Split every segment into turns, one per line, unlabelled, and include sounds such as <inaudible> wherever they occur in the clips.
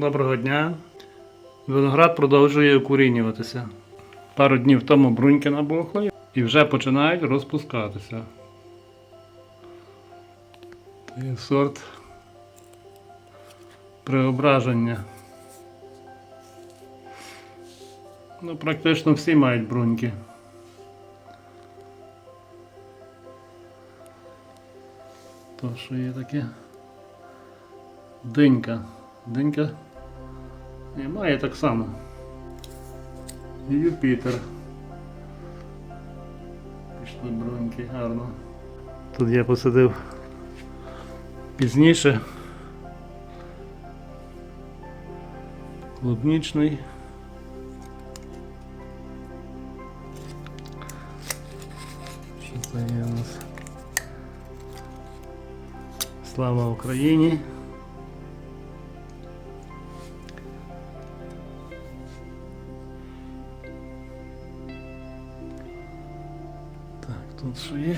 Доброго дня. Виноград продовжує укорінюватися. Пару днів тому бруньки набухли і вже починають розпускатися. Це сорт преображення. Ну, практично всі мають бруньки. То що є таке? Динька. Динька і має так само. Юпітер. Пішли броньки гарно. Тут я посадив пізніше. Клубнічний. Що це є у нас? Слава Україні! Що є?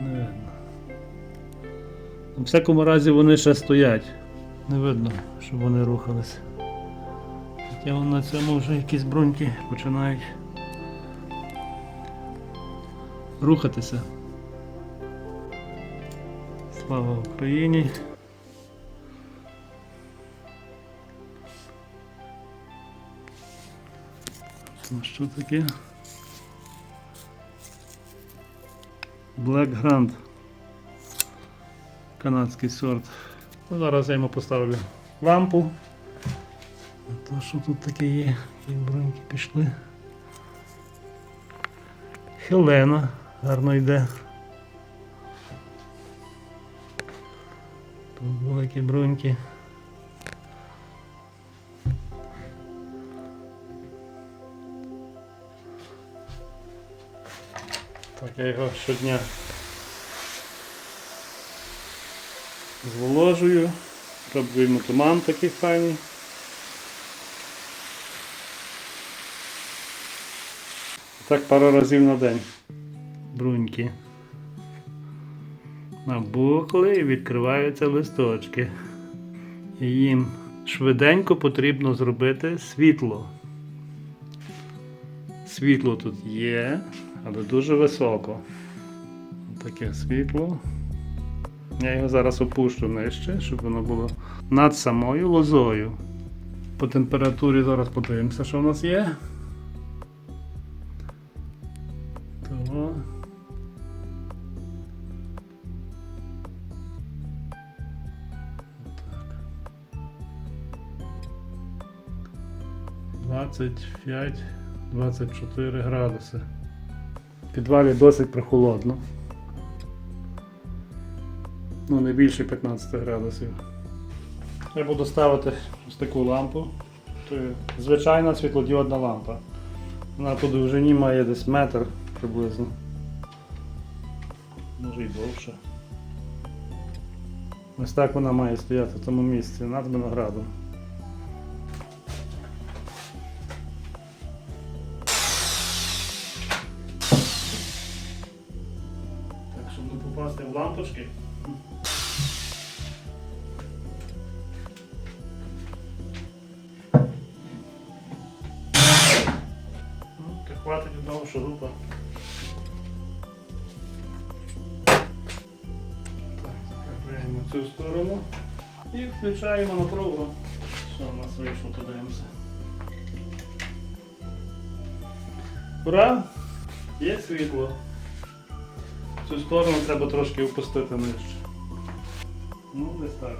Не видно. У всякому разі вони ще стоять. Не видно, щоб вони рухались. Хоча на цьому вже якісь бруньки починають рухатися. Слава Україні! Ну, що таке? Black Grand. Канадський сорт. Ну, зараз я йому поставлю лампу. А то що тут таке є? Які бруньки пішли. Хелена гарно йде. Тут великі бруньки. Так, я його щодня зволожую, роблю йому туман такий файний. Так пару разів на день. Бруньки. Набухли і відкриваються листочки. І їм швиденько потрібно зробити світло. Світло тут є, але дуже високо. Таке світло. Я його зараз опущу нижче, щоб воно було над самою лозою. По температурі зараз подивимося, що в нас є. Того. Двадцять п'ять, 24 градуси. В підвалі досить прохолодно. Ну, не більше 15 градусів. Я буду ставити ось таку лампу. Це звичайна світлодіодна лампа. Вона по довжині має десь метр приблизно. Може і довше. Ось так вона має стояти в тому місці над виноградом. Хватить одного шурупа. Так, закріпляємо цю сторону і включаємо на напругу. Що у нас вийшло, подивимося. Ура! Є світло. Цю сторону треба трошки опустити нижче. Ну, десь так.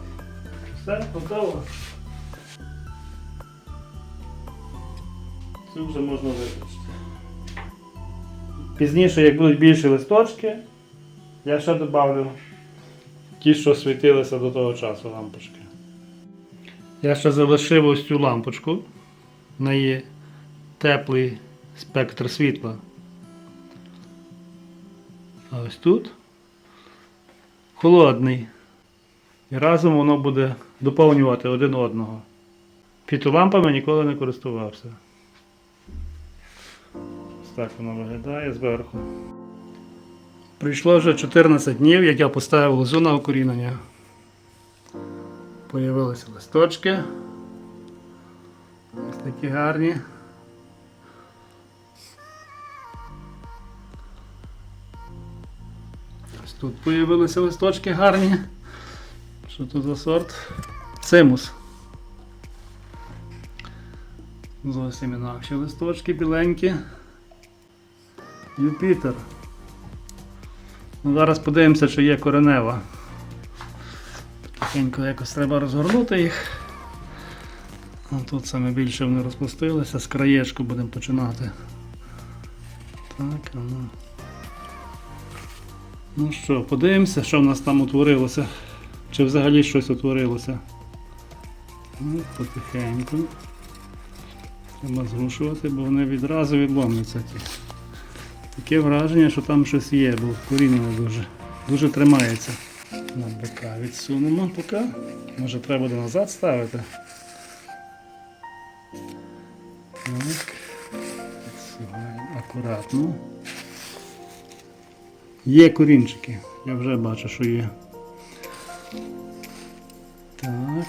Все, готово. Цю вже можна виключити. Пізніше, як будуть більші листочки, я ще додавлю ті, що світилися до того часу лампочки. Я ще залишив ось цю лампочку. В неї теплий спектр світла. А ось тут холодний. І разом воно буде доповнювати один одного. Фітолампами ніколи не користувався. Так воно виглядає зверху. Прийшло вже 14 днів, як я поставив лозу на укорінення. Появилися листочки. Ось такі гарні. Ось тут появилися листочки гарні. Що тут за сорт? Цимус. Зовсім інакші листочки біленькі. Юпітер. Ну, зараз подивимося, чи є коренева. Тихенько якось треба розгорнути їх. А тут саме більше вони розпустилися, з краєчку будемо починати. Так, ну. Ну що, подивимося, що в нас там утворилося. Чи взагалі щось утворилося. Ну, потихеньку. Треба зрушувати, бо вони відразу відломляться. ті. Таке враження, що там щось є, бо коріння дуже, дуже тримається. На бока відсунемо поки. Може треба буде назад ставити. Так. Відсуваємо акуратно. Є корінчики. Я вже бачу, що є. Так.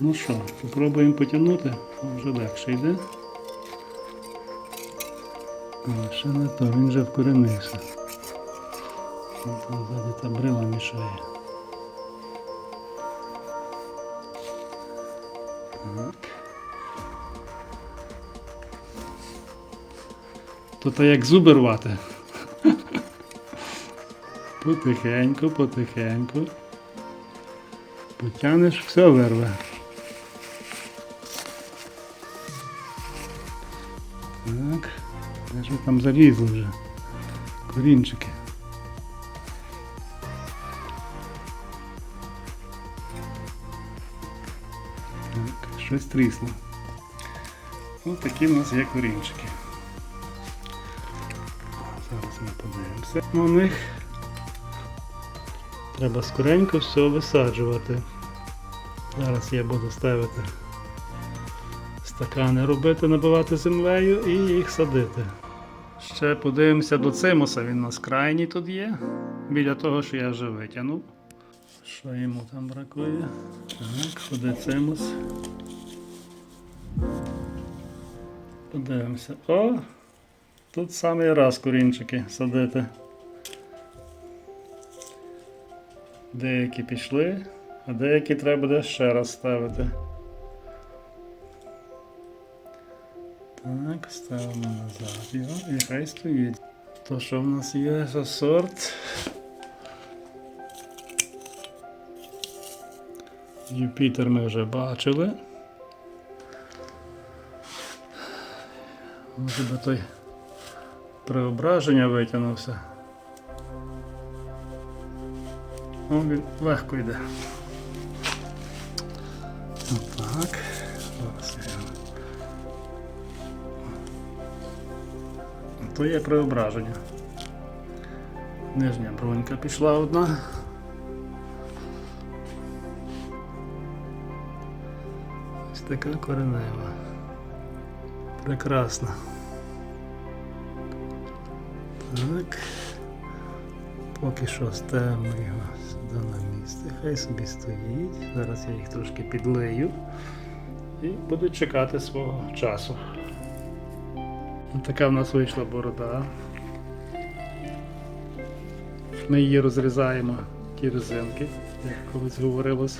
Ну що, попробуємо потягнути, вже легше йде. А, ще не то, він вже вкоренився. Там ззаді та брила мішає. Так. То та як зуби рвати. <laughs> Потихеньку, потихеньку. Потягнеш, все вирве. Так. Де ж там залізли вже? Корінчики. Так, щось трісло. Ось такі в нас є корінчики. Зараз ми подивимося на них. Треба скоренько все висаджувати. Зараз я буду ставити стакани робити, набивати землею і їх садити. Ще подивимося до цимуса, він у нас крайній тут є. Біля того, що я вже витягнув. Що йому там бракує? Так, ходи цимус. Подивимося. О! Тут самий раз корінчики садити. Деякі пішли, а деякі треба буде ще раз ставити. Так, ставимо назад його і хай стоїть. То що в нас є за сорт? Юпітер ми вже бачили. Може би той преображення витягнувся. О, він легко йде. Отак. Зараз я. То преображення. Нижня бронька пішла одна. Ось така коренева. Прекрасна. Так. Поки що ставимо його сюди на місце. Хай собі стоїть. Зараз я їх трошки підлию і буду чекати свого часу. Така в нас вийшла борода. Ми її розрізаємо, ті резинки, як колись говорилось.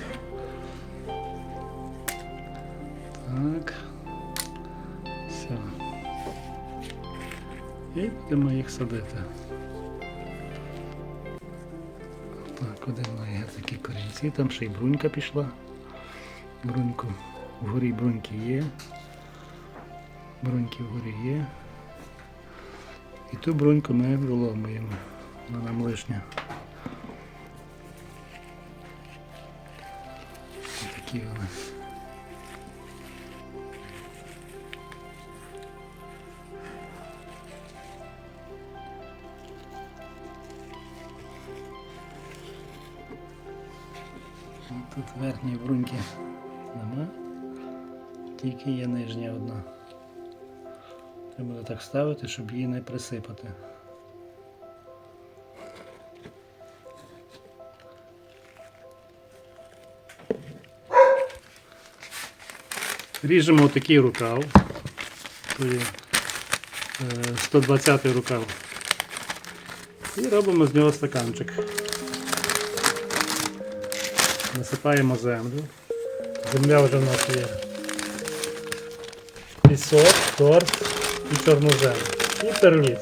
Так. Все. І будемо їх садити. Так, один має такі корінці, там ще й брунька пішла. Бруньку. Вгорі бруньки є. Бруньки вгорі є. І ту бруньку ми виломуємо. Вона нам лишня. Такі вони. Тут верхньої бруньки нема. Тільки є нижня одна. Треба буде так ставити, щоб її не присипати. Ріжемо отакий рукав. То є е, 120 рукав. І робимо з нього стаканчик. Насипаємо землю. Земля вже в нас є. Пісок, торт і чорнозем. І перліт.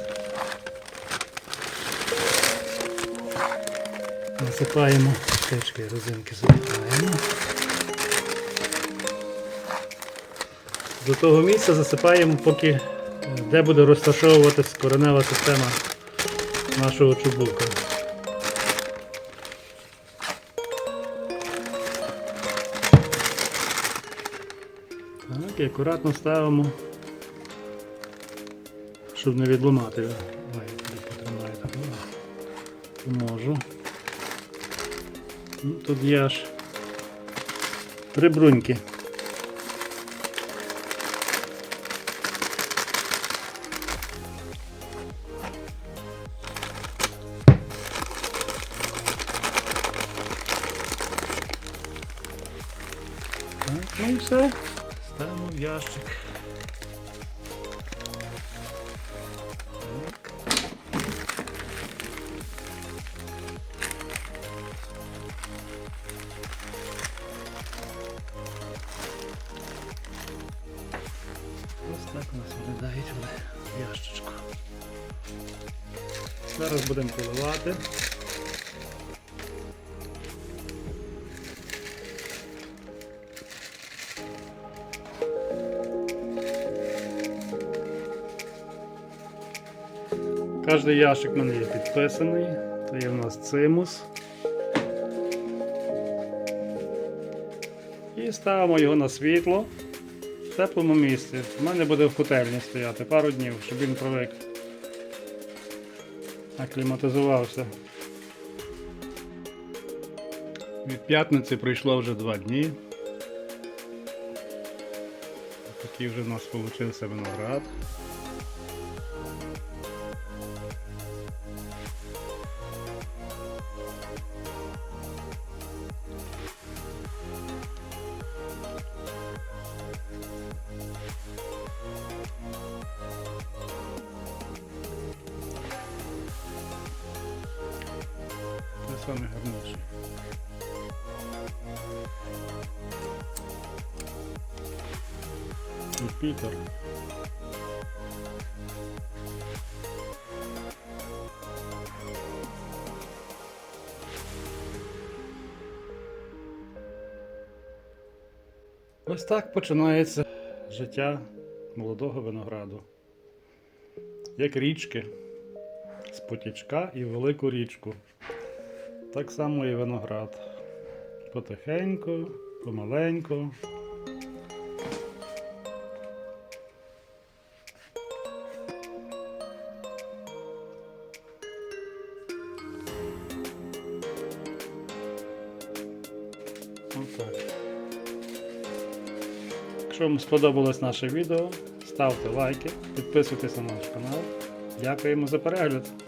Насипаємо течки розинки засипаємо. До того місця засипаємо, поки де буде розташовуватись коренева система нашого чубука. Так, і акуратно ставимо, щоб не відламати. Ой, потримаю так. Поможу. Ну, тут є аж три бруньки. Ну і все. Ставимо в ящик. Так у нас вони в ящичку. Зараз будемо поливати. Кожний ящик в мене є підписаний. Це є в нас цимус. І ставимо його на світло теплому місці. У мене буде в котельні стояти пару днів, щоб він привик. Акліматизувався. Від п'ятниці пройшло вже два дні. Такий вже в нас вийшов виноград. Саме гарніше. Юпітер. Ось так починається життя молодого винограду. Як річки з потічка і велику річку. Так само і виноград. Потихеньку, помаленьку. Якщо вам сподобалось наше відео, ставте лайки, підписуйтесь на наш канал. Дякуємо за перегляд.